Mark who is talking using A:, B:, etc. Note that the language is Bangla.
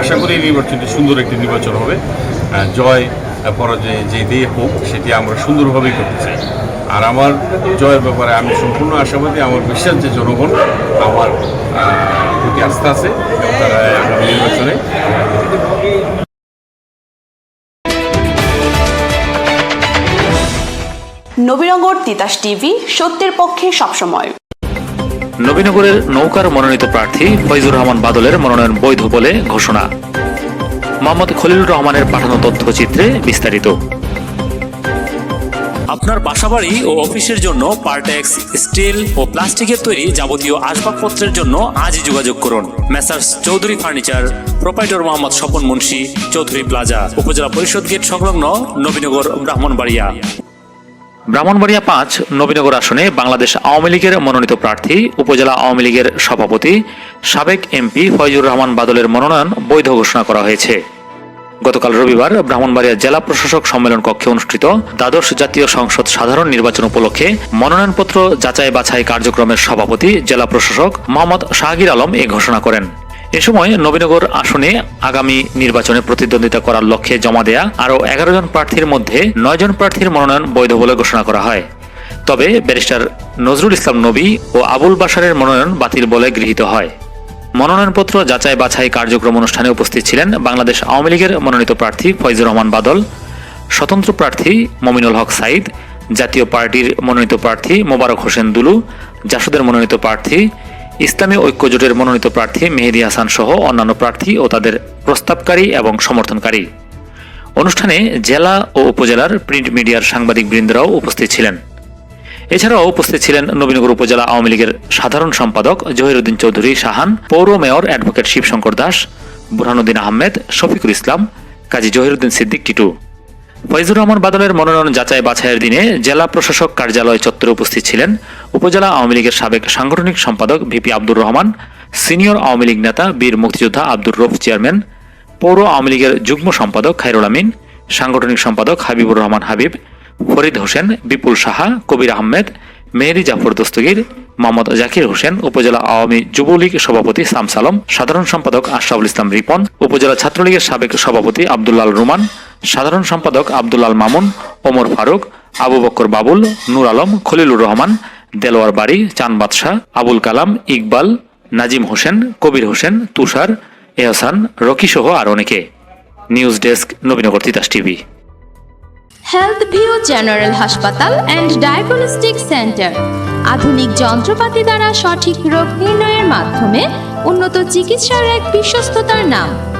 A: আশা করি নির্বাচনটি সুন্দর একটি নির্বাচন হবে। জয় পরাজয় যে দিয়ে হোক, সেটি আমরা সুন্দরভাবেই করতে চাই। আর আমার জয়ের ব্যাপারে আমি সম্পূর্ণ আশাবাদী, আমার বিশ্বাস যে জনগণ আমার প্রতি আস্থা আছে, তারা আগামী নির্বাচনে,
B: নবীনগর তিতাস টিভি, সত্যের পক্ষে সবসময়।
C: নবীনগরের নৌকার মনোনীত প্রার্থী ফৈজুর রহমান বাদলের মনোনয়ন বৈধ বলে ঘোষণা। মোহাম্মদ খলিলুর রহমানের পাঠানো তথ্যচিত্রে বিস্তারিত। আপনার বাসাবাড়ি ও অফিসের জন্য পার্টেক্স, স্টিল ও প্লাস্টিকের তৈরি যাবতীয় আসবাবপত্রের জন্য আজই যোগাযোগ করুন। Messrs Chowdhury furniture, proprietor Mohammad Swapan Munshi, Chowdhury plaza, উপজেলা পরিষদ গেট সংলগ্ন নবীনগর, ব্রাহ্মণবাড়িয়া। ব্রাহ্মণবাড়িয়া পাঁচ নবীনগর আসনে বাংলাদেশ আওয়ামী লীগের মনোনীত প্রার্থী, উপজেলা আওয়ামী লীগের সভাপতি, সাবেক এমপি ফয়জুর রহমান বাদলের মনোনয়ন বৈধ ঘোষণা করা হয়েছে। গতকাল রবিবার ব্রাহ্মণবাড়িয়া জেলা প্রশাসক সম্মেলন কক্ষে অনুষ্ঠিত দ্বাদশ জাতীয় সংসদ সাধারণ নির্বাচন উপলক্ষে মনোনয়নপত্র যাচাই বাছাই কার্যক্রমের সভাপতি, জেলা প্রশাসক মোহাম্মদ শাহগীর আলম এ ঘোষণা করেন। এ সময় নবীনগর আসনে আগামী নির্বাচনে প্রতিদ্বন্দ্বিতা করার লক্ষ্যে জমা দেয়া আরও এগারো জন প্রার্থীর মধ্যে নয় জন প্রার্থীর মনোনয়ন বৈধ বলে ঘোষণা করা হয়। তবে ব্যারিস্টার নজরুল ইসলাম নবী ও আবুল বাশারের মনোনয়ন বাতিল বলে গৃহীত হয়। মনোনয়নপত্র যাচাই বাছাই কার্যক্রম অনুষ্ঠানে উপস্থিত ছিলেন বাংলাদেশ আওয়ামী লীগের মনোনীত প্রার্থী ফয়জুর রহমান বাদল, স্বতন্ত্র প্রার্থী মমিনুল হক সাইদ জাতীয় পার্টির মনোনীত প্রার্থী মোবারক হোসেন দুলু, জাসদের মনোনীত প্রার্থী ইসলামী ঐক্য জোটের মনোনীত প্রার্থী মেহেদি হাসান সহ অন্যান্য প্রার্থী ও তাদের প্রস্তাবকারী এবং সমর্থনকারী। অনুষ্ঠানে জেলা ও উপজেলার প্রিন্ট মিডিয়ার সাংবাদিক বৃন্দরাও উপস্থিত ছিলেন। এছাড়াও উপস্থিত ছিলেন নবীনগর উপজেলা আওয়ামী লীগের সাধারণ সম্পাদক জহিরুদ্দিন চৌধুরী সাহান, পৌর মেয়র অ্যাডভোকেট শিবশঙ্কর দাস, বুরহানুদ্দিন আহমেদ, শফিকুল ইসলাম, কাজী জহিরুদ্দিন সিদ্দিক টিটু। ফয়জুর রহমান বাদলের মনোনয়ন যাচাই বাছাইয়ের দিনে জেলা প্রশাসক কার্যালয় চত্বরে উপস্থিত ছিলেন উপজেলা আওয়ামী লীগের সাবেক সাংগঠনিক সম্পাদক VP Abdur Rahman, senior Awami League নেতা বীর মুক্তিযোদ্ধা আব্দুর রফ চেয়ারম্যান, পৌর আওয়ামী লীগের যুগ্ম সম্পাদক খায়রুল আমিন, সাংগঠনিক সম্পাদক হাবিবুর রহমান হাবিব, ফরিদ হোসেন, বিপুল সাহা, কবির আহমেদ, মেহেদি জাফর দস্তগীর, মোহাম্মদ জাকির হোসেন, উপজেলা আওয়ামী যুবলীগ সভাপতি সামসালম সাধারণ সম্পাদক আশরাফুল ইসলাম রিপন, উপজেলা ছাত্রলীগের সাবেক সভাপতি আব্দুল্লাল রুমান সাধারণ সম্পাদক আব্দুল্লাল মামুন, ওমর ফারুক, আবু বক্কর বাবুল, নূর আলম, খলিলুর রহমান, দেলোয়ার বাড়ি চান বাদশাহ, আবুল কালাম, ইকবাল, নাজিম হোসেন, কবির হোসেন, তুষার, এহসান, রকি সহ আর অনেকে। News desk, Nabinagar Titas TV.
D: Health view general হাসপাতাল অ্যান্ড ডায়াগনস্টিক সেন্টার আধুনিক যন্ত্রপাতি দ্বারা সঠিক রোগ নির্ণয়ের মাধ্যমে উন্নত চিকিৎসার এক বিশ্বস্ততার নাম।